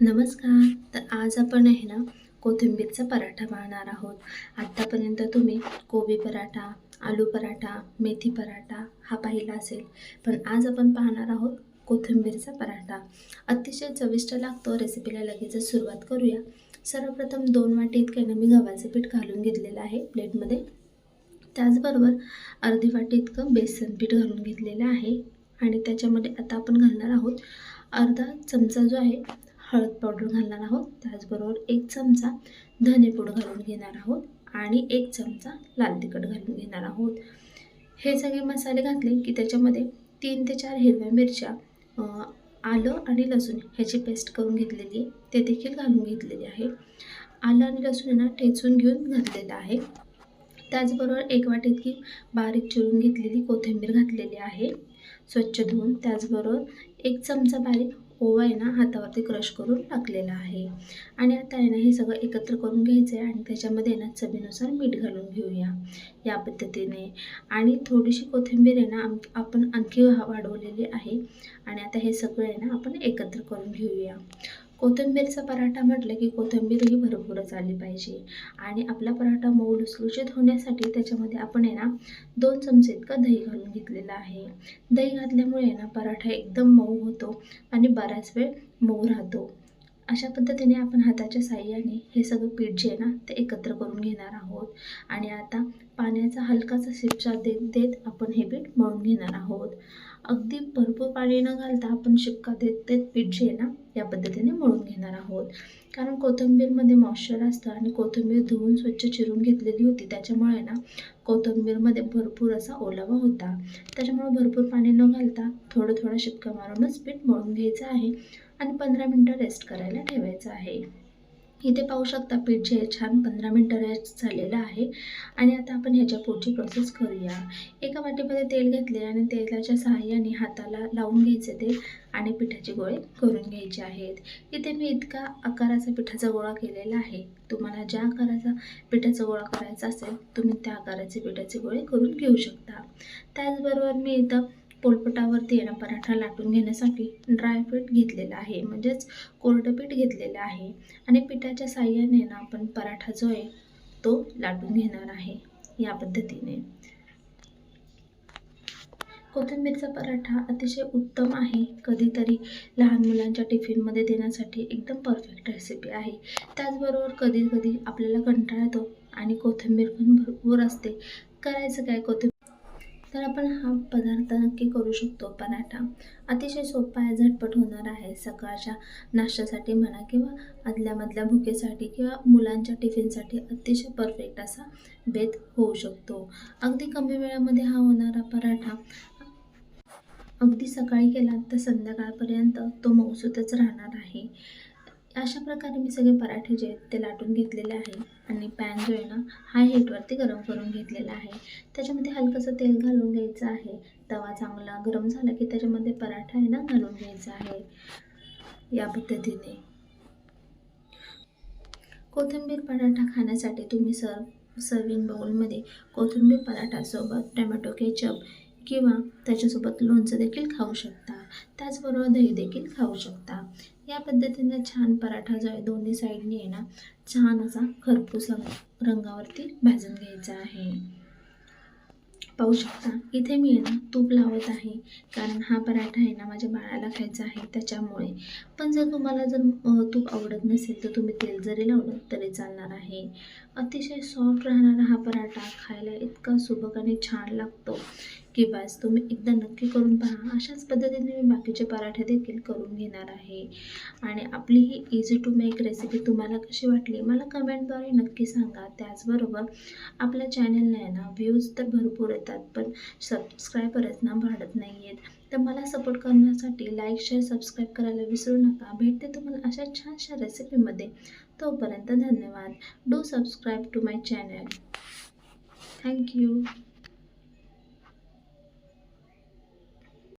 नमस्कार. तर आज आपण आहे ना कोथिंबीरचा पराठा पाहणार आहोत. आत्तापर्यंत तुम्ही कोबी पराठा आलू पराठा मेथी पराठा हा पाहिला असेल. पण आज आपण पाहणार आहोत कोथिंबीरचा पराठा. अतिशय चविष्ट लागतो रेसिपीला लगेचच सुरुवात करूया. सर्वप्रथम दोन वाटी इतके ना मी गव्हाचं पीठ घालून घेतलेलं आहे प्लेटमध्ये. त्याचबरोबर अर्धी वाटी इतकं बेसन पीठ घालून घेतलेलं आहे. आणि त्याच्यामध्ये आता आपण घालणार आहोत अर्धा चमचा जो आहे हळद पावडर घालणार आहोत. त्याचबरोबर एक चमचा धनेपूड घालून घेणार आहोत आणि एक चमचा लाल तिखट घालून घेणार आहोत. हे सगळे मसाले घातले की त्याच्यामध्ये तीन ते चार हिरव्या मिरच्या आलं आणि लसूण ह्याची पेस्ट करून घेतलेली आहे. ते देखील घालून घेतलेली आहे. आलं आणि लसूण आहे ना ठेचून घेऊन घातलेलं आहे. त्याचबरोबर एक वाटेत की बारीक चिरून घेतलेली कोथिंबीर घातलेली आहे. स्वच्छ धुवून. त्याचबरोबर एक चमचा बारीक ओवा आहे ना हातावरती क्रश करून टाकलेला आहे. आणि आता आहे ना हे सगळं एकत्र करून घ्यायचं आहे आणि त्याच्यामध्ये ना चवीनुसार मीठ घालून घेऊया या पद्धतीने. आणि थोडीशी कोथिंबीर आहे ना आपण आणखी वाढवलेली आहे. आणि आता हे सगळं आहे ना आपण एकत्र करून घेऊया. कोथिंबीरचा पराठा म्हटलं की कोथिंबीर ही भरपूरच आली पाहिजे. आणि आपला पराठा मऊ लुसलुशीत होण्यासाठी त्याच्यामध्ये आपण आहे ना दोन चमचे इतकं दही घालून घेतलेलं आहे. दही घातल्यामुळे ना पराठा एकदम मऊ होतो आणि बराच वेळ मऊ राहतो. अशा पद्धतीने आपण हाताच्या साह्याने हे सगळं पीठ जे आहे ना ते एकत्र करून घेणार आहोत. आणि आता पाण्याचा हलकासा शिपचा देत देत आपण हे पीठ मळून घेणार आहोत. अगदी भरपूर पाणी न घालता आपण शिपका देत देत पीठ जे आहे ना या पद्धतीने मळून घेणार आहोत. कारण कोथिंबीरमध्ये मॉइश्चर असतं आणि कोथिंबीर धुवून स्वच्छ चिरून घेतलेली होती. त्याच्यामुळे ना कोथिंबीरमध्ये भरपूर असा ओलावा होता. त्याच्यामुळे भरपूर पाणी न घालता थोडं थोडं शिपका मारूनच पीठ मळून घ्यायचं आहे आणि पंधरा मिनटं रेस्ट करायला ठेवायचं आहे. इथे पाहू शकता पीठ जे छान पंधरा मिनटं रेस्ट झालेलं आहे. आणि आता आपण ह्याच्या पुढची प्रोसेस करूया. एका वाटीमध्ये तेल घेतले आणि तेलाच्या सहाय्याने हाताला लावून घ्यायचे ते आणि पिठाचे गोळे करून घ्यायचे आहेत. इथे मी इतका आकाराचा पिठाचा गोळा केलेला आहे. तुम्हाला ज्या आकाराचा पिठाचा गोळा करायचा असेल तुम्ही त्या आकाराचे पिठाचे गोळे करून घेऊ शकता. त्याचबरोबर मी इथं पोलपटावरती आहे ना पराठा लाटून घेण्यासाठी ड्रायपीठ घेतलेलं आहे. म्हणजेच कोरडं पीठ घेतलेलं आहे. आणि पिठाच्या साह्याने ना आपण पराठा जो आहे तो लाटून घेणार आहे. या पद्धतीने. कोथिंबीरचा पराठा अतिशय उत्तम आहे. कधीतरी लहान मुलांच्या टिफिनमध्ये देण्यासाठी एकदम परफेक्ट रेसिपी आहे. त्याचबरोबर कधी कधी आपल्याला कंटाळा येतो आणि कोथिंबीर पण भरपूर असते. करायचं काय कोथिंबीर तर आपण हा पदार्थ नक्की करू शकतो. पराठा अतिशय सोपा आहे झटपट होणार आहे. सकाळच्या नाश्त्यासाठी म्हणा किंवा आदल्यामधल्या भुकेसाठी किंवा मुलांच्या टिफिनसाठी अतिशय परफेक्ट असा बेत होऊ शकतो. अगदी कमी वेळामध्ये हा होणारा पराठा अगदी सकाळी केला तर संध्याकाळपर्यंत तो मौसूतच राहणार आहे. अशा प्रकारे मी सगळे पराठे जे आहेत ते लाटून घेतलेले आहे. आणि पॅन जो आहे ना हाय हीटवरती गरम करून घेतलेला आहे. त्याच्यामध्ये हलकंसं तेल घालून घ्यायचं आहे. तवा चांगला गरम झाला की त्याच्यामध्ये पराठा आहे ना घालून घ्यायचा आहे. या पद्धतीने. कोथिंबीर पराठा खाण्यासाठी तुम्ही सर्व सर्विंग बाउलमध्ये कोथिंबीर पराठासोबत टमॅटो केचप किंवा त्याच्यासोबत लोणचं देखील खाऊ शकता. त्याचबरोबर दही देखील खाऊ शकता. या पद्धतीने छान पराठा जो आहे दोन्ही साईडने आहे ना छान असा खरपूस रंग रंगावरती भाजून घ्यायचा आहे. पाहू शकता. इथे मी ना तूप लावत आहे. कारण हा पराठा आहे ना माझ्या बाळाला खायचा आहे त्याच्यामुळे. पण जर तुम्हाला जर तूप आवडत नसेल तर तुम्ही तेल जरी लावलं तरी चालणार आहे. अतिशय सॉफ्ट राहणारा हा पराठा खायला इतका सुबक आणि छान लागतो. की बस तुम्ही एकदा नक्की करून पहा. अशाच पद्धतीने मी बाकीचे पराठे देखील करून घेणार आहे. आणि आपली ही इझी टू मेक रेसिपी तुम्हाला कशी वाटली मला कमेंटद्वारे नक्की सांगा. त्याचबरोबर आपल्या चॅनलला आहे ना व्ह्यूज तर भरपूर येतात पण सबस्क्रायबरच ना वाढत नाही आहेत तर मला सपोर्ट करण्यासाठी लाईक शेअर सबस्क्राईब करायला विसरू नका. भेटते तुम्हाला अशा छानशा रेसिपीमध्ये तोपर्यंत धन्यवाद. Do subscribe to my channel thank you